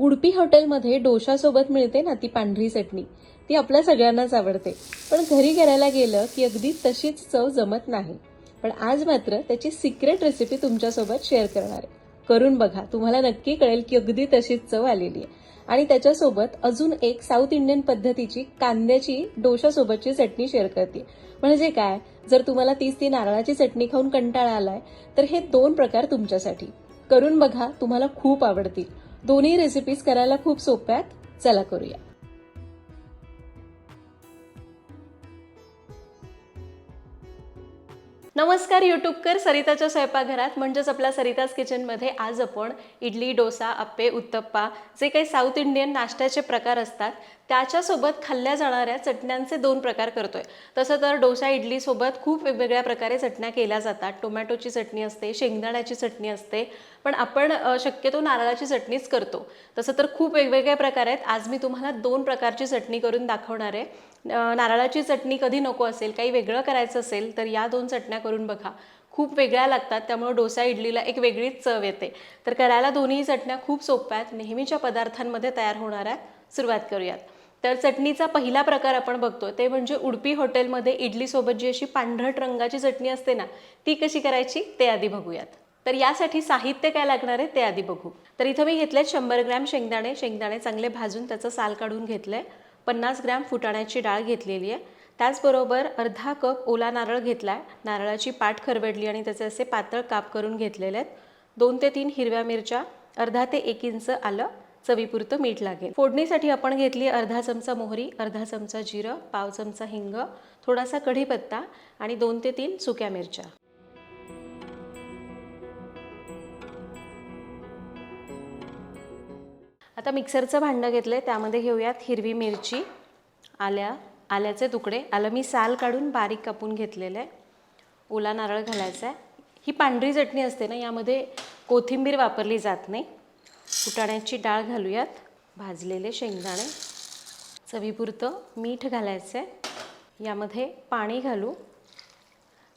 उडपी हॉटेलमध्ये डोशासोबत मिळते ना ती पांढरी चटणी. ती आपल्या सगळ्यांनाच आवडते. पण घरी करायला गेलं की अगदी तशीच चव जमत नाही. पण आज मात्र त्याची सिक्रेट रेसिपी तुमच्यासोबत शेअर करणार आहे. करून बघा तुम्हाला नक्की कळेल की अगदी तशीच चव आलेली आहे. आणि त्याच्यासोबत अजून एक साऊथ इंडियन पद्धतीची कांद्याची डोशासोबतची चटणी शेअर करते. म्हणजे काय? जर तुम्हाला तीच ती नारळाची चटणी खाऊन कंटाळा आलाय तर हे दोन प्रकार तुमच्यासाठी. करून बघा तुम्हाला खूप आवडतील. दोन्ही रेसिपीज करायला खूप सोप्या आहेत. चला करूया. नमस्कार यूट्यूबकर सरिताच्या स्वयंपाकघरात. म्हणजेच आपल्या सरिताज किचनमध्ये आज आपण इडली डोसा अप्पे उत्तप्पा जे काही साऊथ इंडियन नाश्त्याचे प्रकार असतात त्याच्यासोबत खाल्ल्या जाणाऱ्या चटण्यांचे दोन प्रकार करतोय. तसं तर डोसा इडलीसोबत खूप वेगवेगळ्या प्रकारे चटण्या केल्या जातात. टोमॅटोची चटणी असते शेंगदाण्याची चटणी असते पण आपण शक्यतो नारळाची चटणीच करतो. तसं तर खूप वेगवेगळे प्रकार आहेत. आज मी तुम्हाला दोन प्रकारची चटणी करून दाखवणार आहे. नारळाची चटणी कधी नको असेल काही वेगळं करायचं असेल तर या दोन चटण्या करून बघा. खूप वेगळ्या लागतात त्यामुळे डोसा इडलीला एक वेगळीच चव येते. तर करायला दोन्ही चटण्या खूप सोप्या आहेत. नेहमीच्या पदार्थांमध्ये तयार होणाऱ्या सुरुवात करूयात. तर चटणीचा पहिला प्रकार आपण बघतो ते म्हणजे उडपी हॉटेलमध्ये इडलीसोबत जी अशी पांढरट रंगाची चटणी असते ना ती कशी करायची? ते आधी बघूयात. तर यासाठी साहित्य काय लागणार आहे? ते आधी बघू. तर इथं मी घेतले शंभर ग्रॅम शेंगदाणे. शेंगदाणे चांगले भाजून त्याचं साल काढून घेतलंय. पन्नास ग्रॅम फुटाण्याची डाळ घेतलेली आहे. त्याचबरोबर अर्धा कप ओला नारळ घेतला आहे नारळाची पाट खरवडली आणि त्याचे असे पातळ काप करून घेतलेले आहेत. दोन ते तीन हिरव्या मिरच्या अर्धा ते एक इंच आलं चवीपुरतं मीठ लागेल. फोडणीसाठी आपण घेतली अर्धा चमचा मोहरी अर्धा चमचा जिरं पाव चमचा हिंग थोडासा कढीपत्ता आणि दोन ते तीन सुक्या मिरच्या. आता मिक्सरचं भांडं घेतलं आहे त्यामध्ये घेऊयात हिरवी मिरची आल्या आल्याचे तुकडे. आलं मी साल काढून बारीक कापून घेतलेलं आहे. ओला नारळ घालायचा आहे. ही पांढरी चटणी असते ना यामध्ये कोथिंबीर वापरली जात नाही. फुटाण्याची डाळ घालूयात. भाजलेले शेंगदाणे. चवीपुरतं मीठ घालायचं आहे यामध्ये पाणी घालू.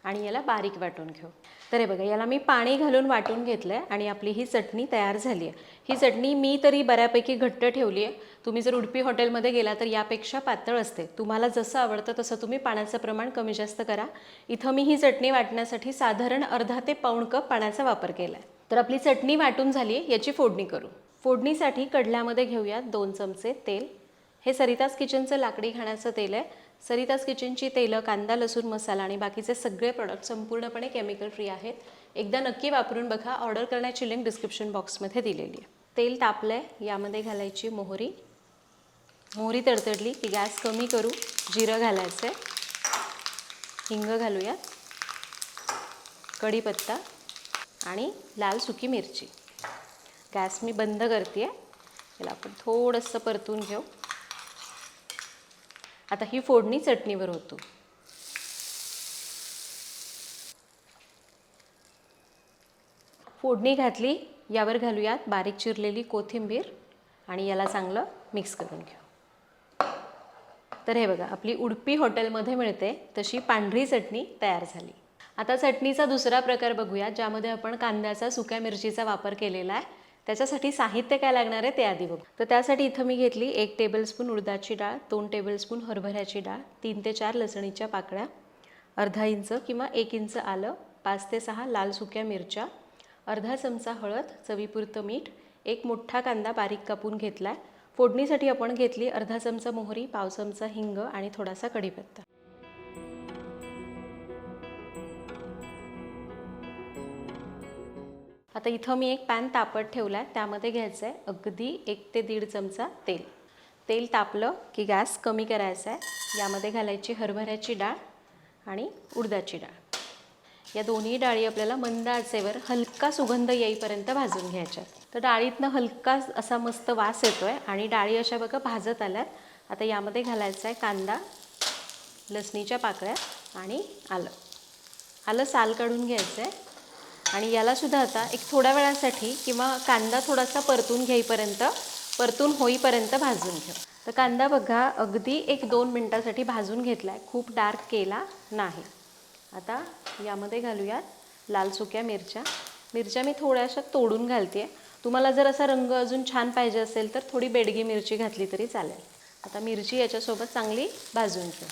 आणि याला बारीक वाटून घेऊ. तर हे बघा याला मी पाणी घालून वाटून घेतलं आहे आणि आपली ही चटणी तयार झाली आहे ही चटणी मी तरी बऱ्यापैकी घट्ट ठेवली आहे तुम्ही जर उडपी हॉटेलमध्ये गेला तर यापेक्षा पातळ असते. तुम्हाला जसं आवडतं तसं तुम्ही पाण्याचं प्रमाण कमी जास्त करा. इथं मी ही चटणी वाटण्यासाठी साधारण अर्धा ते पाऊण कप पाण्याचा वापर केला आहे तर आपली चटणी वाटून झाली आहे याची फोडणी करू. फोडणीसाठी कडल्यामध्ये घेऊयात दोन चमचे तेल. हे सरिताज किचनचं लाकडी खाण्याचं तेल आहे. सरिताज किचनची तेलं कांदा लसूण मसाला आणि बाकीचे सगळे प्रोडक्ट संपूर्णपणे केमिकल फ्री आहेत. एकदा नक्की वापरून बघा. ऑर्डर करण्याची लिंक डिस्क्रिप्शन बॉक्समध्ये दिलेली आहे. तेल तापलं आहे यामध्ये घालायची मोहरी. मोहरी तडतडली की गॅस कमी करू. जिरं घालायचं आहे हिंग घालूयात. कढीपत्ता आणि लाल सुकी मिरची. गॅस मी बंद करते आहे याला आपण थोडंसं परतून घेऊ. आता ही फोडणी चटणीवर होतो. फोडणी घातली यावर घालूयात बारीक चिरलेली कोथिंबीर आणि याला चांगलं मिक्स करून घेऊ. तर हे बघा आपली उडपी हॉटेलमध्ये मिळते तशी पांढरी चटणी तयार झाली. आता चटणीचा दुसरा प्रकार बघूया ज्यामध्ये आपण कांद्याचा सुक्या मिरचीचा वापर केलेला आहे. त्याच्यासाठी साहित्य काय लागणार आहे ते आधी बघू. तर त्यासाठी इथं मी घेतली एक टेबलस्पून उडदाची डाळ दोन टेबलस्पून हरभऱ्याची डाळ तीन ते चार लसणीच्या पाकळ्या अर्धा इंच किंवा एक इंच आलं पाच ते सहा लाल सुक्या मिरच्या अर्धा चमचा हळद चवीपुरतं मीठ एक मोठा कांदा बारीक कापून घेतला आहे फोडणीसाठी आपण घेतली अर्धा चमचा मोहरी पाव चमचा हिंग आणि थोडासा कढीपत्ता. आता इथं मी एक पॅन तापत ठेवला आहे त्यामध्ये घ्यायचं आहे अगदी एक ते दीड चमचा तेल. तेल तापलं की गॅस कमी करायचा आहे यामध्ये घालायची हरभऱ्याची डाळ आणि उडदाची डाळ. या दोन्ही डाळी आपल्याला मंद आचेवर हलका सुगंध येईपर्यंत भाजून घ्यायच्या. तर डाळीतनं हलका असा मस्त वास येतो आहे आणि डाळी अशा बघा भाजत आल्यात. आता यामध्ये घालायचा आहे कांदा लसणीच्या पाकळ्या आणि आलं. आलं साल काढून घ्यायचं आहे आणि यालासुद्धा आता एक थोड्या वेळासाठी किंवा कांदा थोडासा परतून घेईपर्यंत परतून होईपर्यंत भाजून घेऊ तर कांदा बघा अगदी एक दोन मिनटासाठी भाजून घेतला आहे खूप डार्क केला नाही. आता यामध्ये घालूयात लाल सुक्या मिरच्या. मिरच्या मी थोड्याशा तोडून घालते. तुम्हाला जर असा रंग अजून छान पाहिजे असेल तर थोडी बेडगी मिरची घातली तरी चालेल. आता मिरची याच्यासोबत चांगली भाजून घेऊ.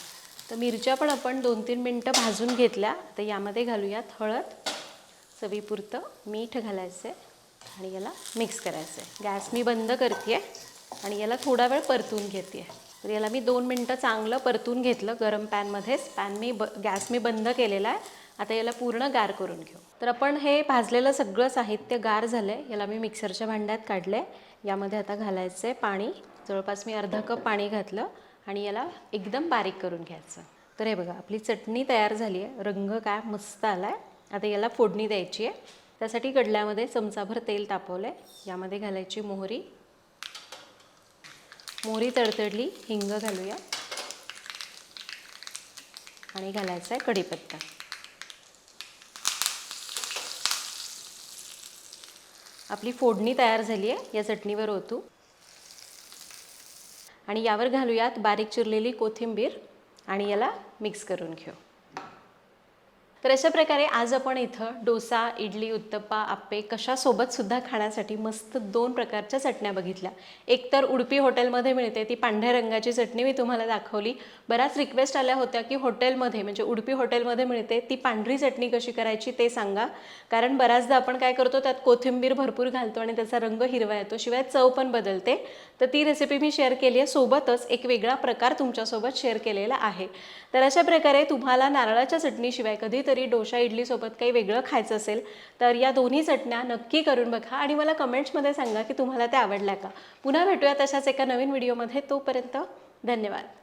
तर मिरच्या पण आपण दोन तीन मिनटं भाजून घेतल्या. तर यामध्ये घालूयात हळद. चवीपुरतं मीठ घालायचं आहे आणि याला मिक्स करायचं आहे गॅस मी बंद करते आहे आणि याला थोडा वेळ परतून घेते आहे तर याला मी दोन मिनटं चांगलं परतून घेतलं गरम पॅनमध्येच. पॅन मी ब गॅस मी बंद केलेला आहे. आता याला पूर्ण गार करून घेऊ. तर आपण हे भाजलेलं सगळं साहित्य गार झालं आहे याला मी मिक्सरच्या भांड्यात काढलं आहे यामध्ये आता घालायचं आहे पाणी. जवळपास मी अर्धा कप पाणी घातलं आणि याला एकदम बारीक करून घ्यायचं. तर हे बघा आपली चटणी तयार झाली आहे रंग काय मस्त आला आहे आता याला फोडणी द्यायची आहे. त्यासाठी कडल्यामध्ये चमचाभर तेल तापवलं आहे यामध्ये घालायची मोहरी. मोहरी तडतडली हिंग घालूया. आणि घालायचा आहे कढीपत्ता. आपली फोडणी तयार झाली आहे. या चटणीवर ओतू. आणि यावर घालूयात बारीक चिरलेली कोथिंबीर. आणि याला मिक्स करून घेऊ. तर अशा प्रकारे आज आपण इथं डोसा इडली उत्तप्पा आप्पे कशासोबतसुद्धा खाण्यासाठी मस्त दोन प्रकारच्या चटण्या बघितल्या. एक तर उडपी हॉटेलमध्ये मिळते ती पांढऱ्या रंगाची चटणी मी तुम्हाला दाखवली. बऱ्याच रिक्वेस्ट आल्या होत्या की हॉटेलमध्ये म्हणजे उडपी हॉटेलमध्ये मिळते ती पांढरी चटणी कशी करायची ते सांगा. कारण बऱ्याचदा आपण काय करतो त्यात कोथिंबीर भरपूर घालतो आणि त्याचा रंग हिरवा येतो शिवाय चव पण बदलते. तर ती रेसिपी मी शेअर केली आहे सोबतच एक वेगळा प्रकार तुमच्यासोबत शेअर केलेला आहे. तर अशा प्रकारे तुम्हाला नारळाच्या चटणीशिवाय कधीतरी डोशा इडलीसोबत काही वेगळं खायचं असेल तर या दोन्ही चटण्या नक्की करून बघा आणि मला कमेंट्समध्ये सांगा की तुम्हाला त्या आवडल्या का. पुन्हा भेटूया तशाच एका नवीन व्हिडिओमध्ये. तोपर्यंत धन्यवाद.